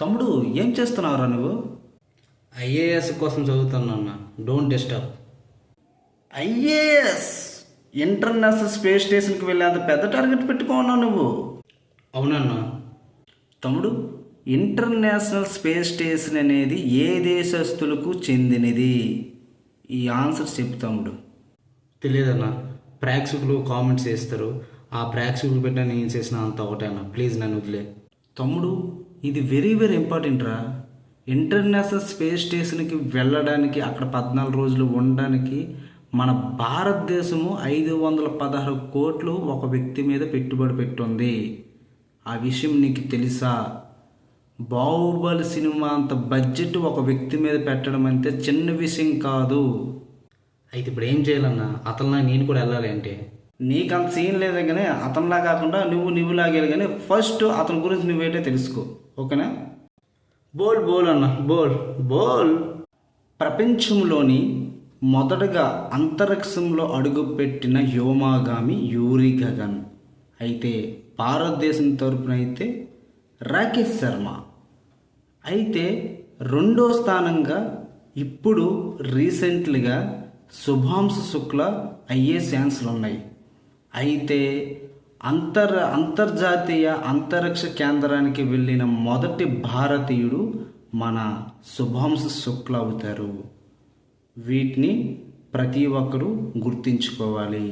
తమ్ముడు ఏం చేస్తున్నావురా నువ్వు? ఐఏఎస్ కోసం చదువుతానన్న. Don't disturb IAS? International space స్టేషన్కి వెళ్ళేంత పెద్ద టార్గెట్ పెట్టుకున్నావు నువ్వు? అవునన్నా. తమ్ముడు ఇంటర్నేషనల్ స్పేస్ స్టేషన్ అనేది ఏ దేశస్తులకు చెందినది? ఈ ఆన్సర్ చెప్పు తమ్ముడు. తెలియదన్నా ప్రేక్షకులు కామెంట్స్ చేస్తారు. ఆ ప్రేక్షకులు పెట్టిన నేను చేసిన అంత ఒకటే అన్న ప్లీజ్ నన్ను వదిలే. తమ్ముడు ఇది వెరీ వెరీ ఇంపార్టెంట్ రా. ఇంటర్నేషనల్ స్పేస్ స్టేషన్కి వెళ్ళడానికి అక్కడ పద్నాలుగు రోజులు ఉండడానికి మన భారతదేశము ఐదు వందల పదహారు కోట్లు ఒక వ్యక్తి మీద పెట్టుబడి పెట్టుంది. ఆ విషయం నీకు తెలుసా? బాహుబలి సినిమా అంత బడ్జెట్ ఒక వ్యక్తి మీద పెట్టడం అంటే చిన్న విషయం కాదు. అయితే ఇప్పుడు ఏం చేయాలన్నా? అతనిలా నేను కూడా వెళ్ళాలి అంటే. నీకు అంత సీన్ లేదు కానీ అతనిలా కాకుండా నువ్వు నువ్వులాగేయాలి కానీ ఫస్ట్ అతని గురించి నువ్వేంటో తెలుసుకో. ఓకేనా? బోల్ బోల్ అన్న బోల్ బోల్. ప్రపంచంలోని మొదటగా అంతరిక్షంలో అడుగుపెట్టిన యోమాగామి యూరి గగన్. అయితే భారతదేశం తరపున అయితే రాకేష్ శర్మ. అయితే రెండో స్థానంగా ఇప్పుడు రీసెంట్లీగా శుభాంశు శుక్ల అయ్యే ఛాన్సులు ఉన్నాయి అయితే అంతర్ అంతర్జాతీయ అంతరిక్ష కేంద్రానికి వెళ్ళిన మొదటి భారతీయుడు మన శుభాంశ శుక్ల అవుతారు వీటిని ప్రతి ఒక్కరూ గుర్తించుకోవాలి.